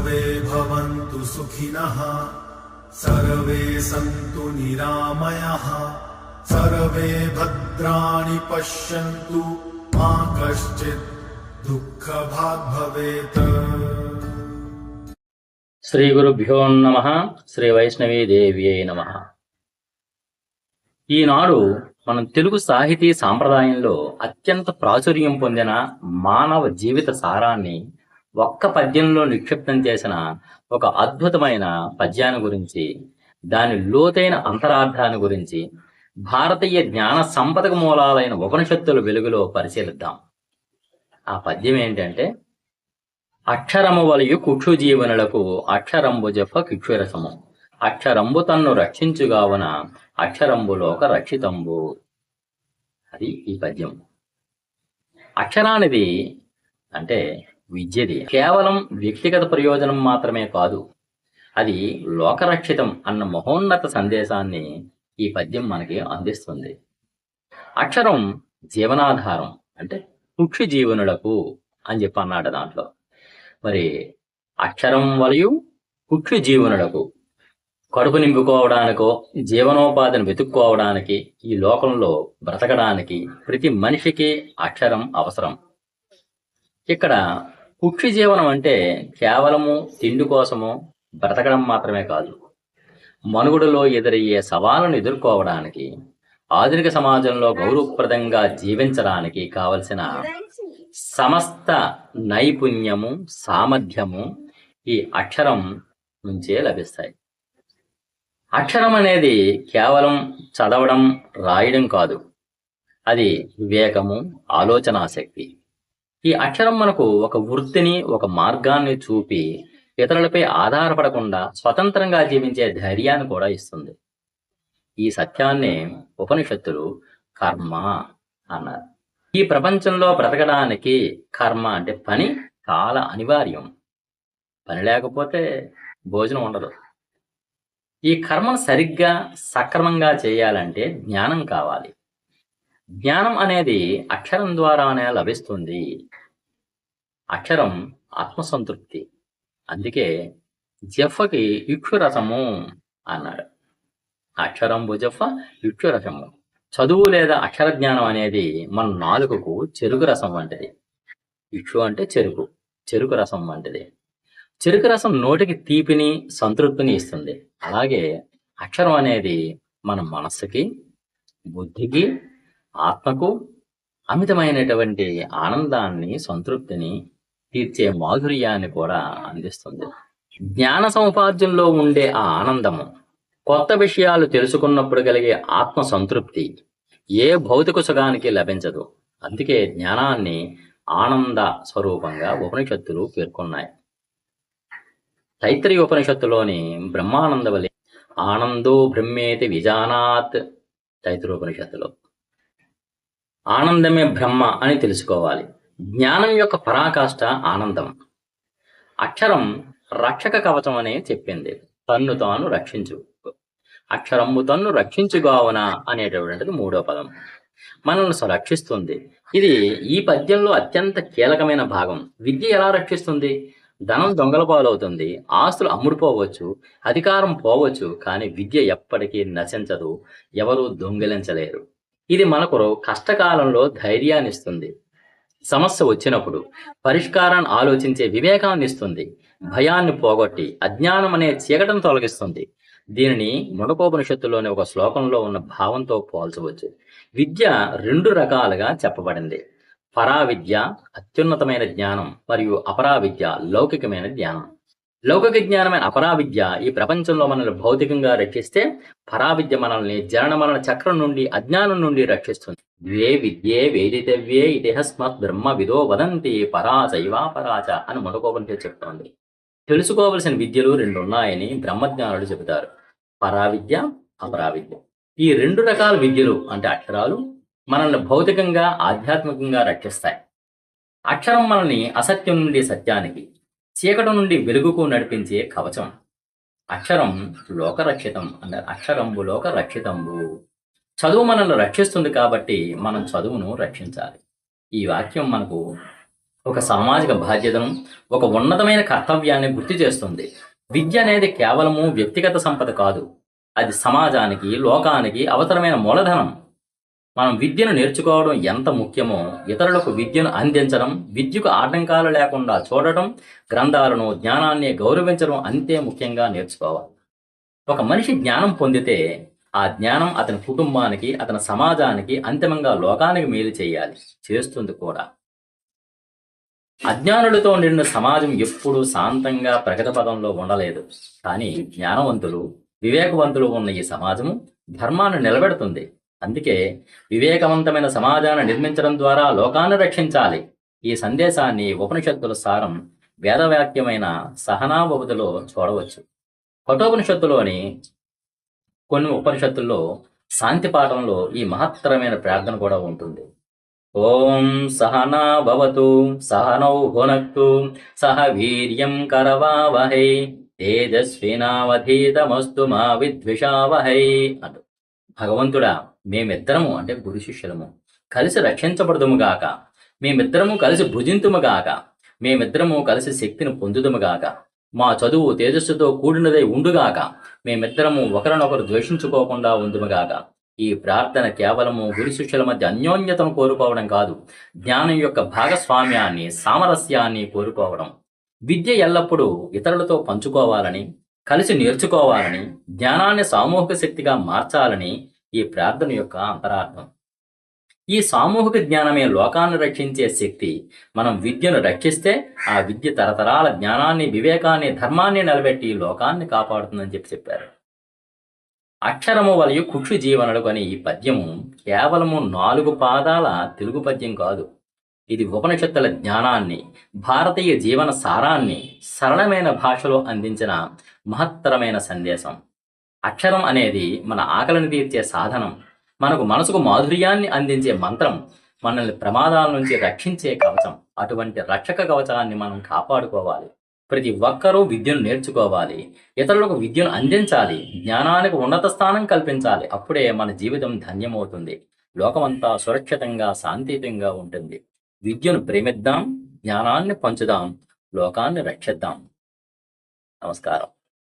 सर्वे भवन्तु सुखिनः सर्वे सन्तु निरामयः सर्वे भद्राणि पश्यन्तु मा कश्चित् दुःखभाग् भवेत् శ్రీ గురుభ్యో నమ శ్రీ వైష్ణవీ దేవ్యై నమ ఈనాడు మనం తెలుగు సాహితీ సాంప్రదాయంలో అత్యంత ప్రాచుర్యం పొందిన మానవ జీవిత సారాన్ని ఒక్క పద్యంలో నిక్షిప్తం చేసిన ఒక అద్భుతమైన పద్యాన్ని గురించి దాని లోతైన అంతరార్థాన్ని గురించి భారతీయ జ్ఞాన సంపదకు మూలాలైన ఉపనిషత్తుల వెలుగులో పరిశీలిద్దాం. ఆ పద్యం ఏంటంటే అక్షరము వలయు కుక్షు జీవనులకు అక్షరంబు జప కిక్షురసము. అక్షరంబు తన్ను రక్షించుగావున అక్షరంబులోక రక్షితంబు. అది ఈ పద్యం. అక్షరానిది అంటే విద్యది. కేవలం వ్యక్తిగత ప్రయోజనం మాత్రమే కాదు అది లోకరక్షితం అన్న మహోన్నత సందేశాన్ని ఈ పద్యం మనకి అందిస్తుంది. అక్షరం జీవనాధారం అంటే కుక్షి జీవనులకు అని చెప్పి అన్నాడు దాంట్లో. మరి అక్షరం వలయు కుక్షి జీవనులకు కడుపు నింపుకోవడానికో జీవనోపాధిని వెతుక్కోవడానికి ఈ లోకంలో బ్రతకడానికి ప్రతి మనిషికి అక్షరం అవసరం. ఇక్కడ కుక్షి జీవనం అంటే కేవలము తిండి కోసము బ్రతకడం మాత్రమే కాదు. మనుగడలో ఎదురయ్యే సవాళ్ళను ఎదుర్కోవడానికి ఆధునిక సమాజంలో గౌరవప్రదంగా జీవించడానికి కావలసిన సమస్త నైపుణ్యము సామర్థ్యము ఈ అక్షరం నుంచే లభిస్తాయి. అక్షరం అనేది కేవలం చదవడం రాయడం కాదు. అది వివేకము ఆలోచనాశక్తి ఈ అక్షరం మనకు ఒక వృత్తిని ఒక మార్గాన్ని చూపి ఇతరులపై ఆధారపడకుండా స్వతంత్రంగా జీవించే ధైర్యాన్ని కూడా ఇస్తుంది. ఈ సత్యాన్ని ఉపనిషత్తులు కర్మ అన్నారు. ఈ ప్రపంచంలో బ్రతకడానికి కర్మ అంటే పని చాలా అనివార్యం. పని లేకపోతే భోజనం ఉండదు. ఈ కర్మను సరిగ్గా సక్రమంగా చేయాలంటే జ్ఞానం కావాలి. జ్ఞానం అనేది అక్షరం ద్వారానే లభిస్తుంది. అక్షరం ఆత్మసంతృప్తి. అందుకే జఫ్ఫకి ఇక్షురసము అన్నాడు. అక్షరం భుజఫ ఇక్షురసము చదువు లేదా అక్షర జ్ఞానం అనేది మన నాలుకకు చెరుకు రసం వంటిది. ఇక్షు అంటే చెరుకు చెరుకు రసం వంటిది. చెరుకు రసం నోటికి తీపిని సంతృప్తిని ఇస్తుంది. అలాగే అక్షరం అనేది మన మనస్సుకి బుద్ధికి ఆత్మకు అమితమైనటువంటి ఆనందాన్ని సంతృప్తిని తీర్చే మాధుర్యాన్ని కూడా అందిస్తుంది. జ్ఞాన సముపార్జనలో ఉండే ఆ ఆనందము కొత్త విషయాలు తెలుసుకున్నప్పుడు కలిగే ఆత్మ సంతృప్తి ఏ భౌతిక సుఖానికి లభించదు. అందుకే జ్ఞానాన్ని ఆనంద స్వరూపంగా ఉపనిషత్తులు పేర్కొన్నాయి. తైత్రి ఉపనిషత్తులోని బ్రహ్మానందవలి ఆనందో బ్రహ్మేతి విజానాత్ తైత్రోపనిషత్తులో ఆనందమే బ్రహ్మ అని తెలుసుకోవాలి. జ్ఞానం యొక్క పరాకాష్ట ఆనందం. అక్షరం రక్షక కవచం అనే చెప్పింది. తన్ను తాను రక్షించు. అక్షరము తన్ను రక్షించుగావున అనేటటువంటిది మూడో పదం. మనల్ని రక్షిస్తుంది. ఇది ఈ పద్యంలో అత్యంత కీలకమైన భాగం. విద్య ఎలా రక్షిస్తుంది? ధనం దొంగల పాలవుతుంది. ఆస్తులు అమ్ముడుపోవచ్చు. అధికారం పోవచ్చు. కానీ విద్య ఎప్పటికీ నశించదు. ఎవరూ దొంగిలించలేరు. ఇది మనకు కష్టకాలంలో ధైర్యాన్నిస్తుంది. సమస్య వచ్చినప్పుడు పరిష్కారాన్ని ఆలోచించే వివేకాన్ని ఇస్తుంది. భయాన్ని పోగొట్టి అజ్ఞానం అనే చీకటను తొలగిస్తుంది. దీనిని మునకోపనిషత్తులోని ఒక శ్లోకంలో ఉన్న భావంతో పోల్చవచ్చు. విద్య రెండు రకాలుగా చెప్పబడింది. పరా విద్య అత్యున్నతమైన జ్ఞానం మరియు అపరావిద్య లౌకికమైన జ్ఞానం. లౌకిక జ్ఞానమైన అపరావిద్య ఈ ప్రపంచంలో మనల్ని భౌతికంగా రక్షిస్తే పరావిద్య మనల్ని జనన మరణ చక్రం నుండి అజ్ఞానం నుండి రక్షిస్తుంది. ద్వే విద్యే వేదితవ్యే ఇతిహస్మత్ బ్రహ్మ విదో వదంతి పరాచైవా పరాచ అని మనుకోపంటే చెప్తోంది. తెలుసుకోవలసిన విద్యలు రెండు ఉన్నాయని బ్రహ్మజ్ఞానులు చెబుతారు. పరావిద్య అపరావిద్య. ఈ రెండు రకాల విద్యలు అంటే అక్షరాలు మనల్ని భౌతికంగా ఆధ్యాత్మికంగా రక్షిస్తాయి. అక్షరం మనల్ని అసత్యం నుండి సత్యానికి చీకటి నుండి వెలుగుకు నడిపించే కవచం. అక్షరం లోకరక్షితం అన్నారు అక్షరంబు లోక రక్షితంబు చదువు మనల్ని రక్షిస్తుంది కాబట్టి మనం చదువును రక్షించాలి. ఈ వాక్యం మనకు ఒక సామాజిక బాధ్యతను ఒక ఉన్నతమైన కర్తవ్యాన్ని గుర్తు చేస్తుంది. విద్య అనేది కేవలము వ్యక్తిగత సంపద కాదు. అది సమాజానికి లోకానికి అవసరమైన మూలధనం. మనం విద్యను నేర్చుకోవడం ఎంత ముఖ్యమో ఇతరులకు విద్యను అందించడం విద్యకు ఆటంకాలు లేకుండా చూడటం గ్రంథాలను జ్ఞానాన్ని గౌరవించడం అంతే ముఖ్యంగా నేర్చుకోవాలి. ఒక మనిషి జ్ఞానం పొందితే ఆ జ్ఞానం అతని కుటుంబానికి అతని సమాజానికి అంతిమంగా లోకానికి మేలు చేయాలి చేస్తుంది కూడా. అజ్ఞానులతో నిండిన సమాజం ఎప్పుడూ శాంతంగా ప్రగతి పదంలో ఉండలేదు. కానీ జ్ఞానవంతులు వివేకవంతులు ఉన్న ఈ సమాజము ధర్మాన్ని నిలబెడుతుంది. అందుకే వివేకవంతమైన సమాజాన్ని నిర్మించడం ద్వారా లోకాన్ని రక్షించాలి. ఈ సందేశాన్ని ఉపనిషత్తుల సారం వేదవాక్యమైన సహనాభవతిలో చూడవచ్చు. కఠోపనిషత్తులోని కొన్ని ఉపనిషత్తుల్లో శాంతి పాఠంలో ఈ మహత్తరమైన ప్రార్థన కూడా ఉంటుంది. ఓం సహనా భవతు సహనౌ భునక్తు సహ వీర్యం కరవావహై తేజస్వినావధీతమస్తు మా విద్విషావహై అంటు భగవంతుడా మేమిద్దరము అంటే గురు శిష్యులము కలిసి రక్షించబడదుముగాక మేమిద్దరము కలిసి భుజింతుముగాక మేమిద్దరము కలిసి శక్తిని పొందుదుముగాక మా చదువు తేజస్సుతో కూడినదై ఉండుగాక మేమిద్దరము ఒకరినొకరు ద్వేషించుకోకుండా ఉందుముగాక ఈ ప్రార్థన కేవలము గురు శిష్యుల మధ్య అన్యోన్యతను కోరుకోవడం కాదు. జ్ఞానం యొక్క భాగస్వామ్యాన్ని సామరస్యాన్ని కోరుకోవడం. విద్య ఎల్లప్పుడూ ఇతరులతో పంచుకోవాలని కలిసి నేర్చుకోవాలని జ్ఞానాన్ని సామూహిక శక్తిగా మార్చాలని ఈ ప్రార్థన యొక్క అంతరార్థం. ఈ సామూహిక జ్ఞానమే లోకాన్ని రక్షించే శక్తి. మనం విద్యను రక్షిస్తే ఆ విద్య తరతరాల జ్ఞానాన్ని వివేకాన్ని ధర్మాన్ని నిలబెట్టి లోకాన్ని కాపాడుతుందని చెప్పి చెప్పారు. అక్షరము వలయు కుక్షు జీవనుడు అని ఈ పద్యము కేవలము నాలుగు పాదాల తెలుగు పద్యం కాదు. ఇది ఉపనిషత్తుల జ్ఞానాన్ని భారతీయ జీవన సారాన్ని సరళమైన భాషలో అందించిన మహత్తరమైన సందేశం. అక్షరం అనేది మన ఆకలిని తీర్చే సాధనం మనకు మనసుకు మాధుర్యాన్ని అందించే మంత్రం మనల్ని ప్రమాదాల నుంచి రక్షించే కవచం. అటువంటి రక్షక కవచాన్ని మనం కాపాడుకోవాలి. ప్రతి ఒక్కరూ విద్యను నేర్చుకోవాలి. ఇతరులకు విద్యను అందించాలి. జ్ఞానానికి ఉన్నత స్థానం కల్పించాలి. అప్పుడే మన జీవితం ధన్యమవుతుంది. లోకమంతా సురక్షితంగా శాంతియుతంగా ఉంటుంది. విద్యను ప్రేమిద్దాం జ్ఞానాన్ని పంచుదాం లోకాన్ని రక్షిద్దాం. నమస్కారం.